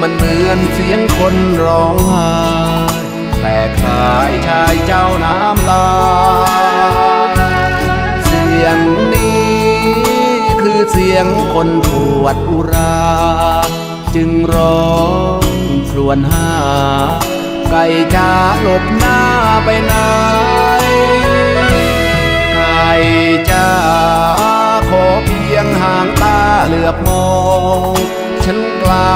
มันเหมือนเสียงคนร้องไห้แต่คล้ายชายเจ้าน้ำตาเสียงนี้คือเสียงคนปวดอุรา จึงร้องครวญหา ไก่จ้าหลบหน้าไปไหนไก่จ้าขอเพียงห่างตาเหลือบมอง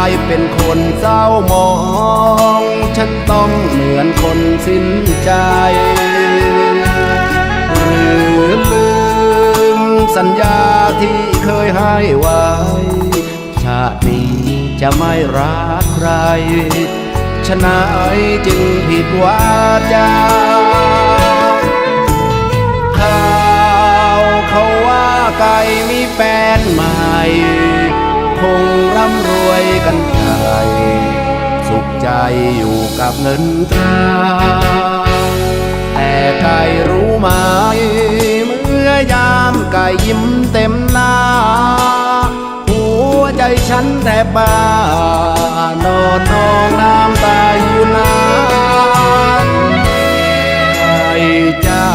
ายเป็นคนเศร้ามอง ฉันต้องเหมือนคนสิ้นใจหรือลืมสัญญาที่เคยให้ไว้ ชาตินี้จะไม่รักใครชะนายจึงผิดวาจาข่าวเขาว่าไก่มีแฟนใหม่ คงร่ำรวยกันไกลสุขใจอยู่กับเงินตรา แต่ไก่รู้ไหม เมื่อยามไก่ยิ้มเต็มหน้า หัวใจฉันแทบบ้านอนนองน้ำตาอยู่นานไอ้จ้า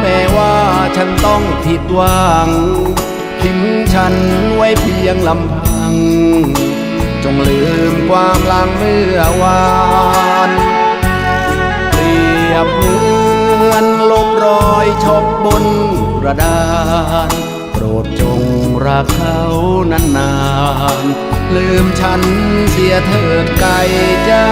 แม้ว่าฉันต้องผิดหวัง ทิ้งฉันไว้เพียงลำพัง จงลืมความลังเมื่อวานเปรียบเหมือนลบรอยชกบนกระดานโปรดจงรักเขานานๆลืมฉันเสียเถิดไก่จ้า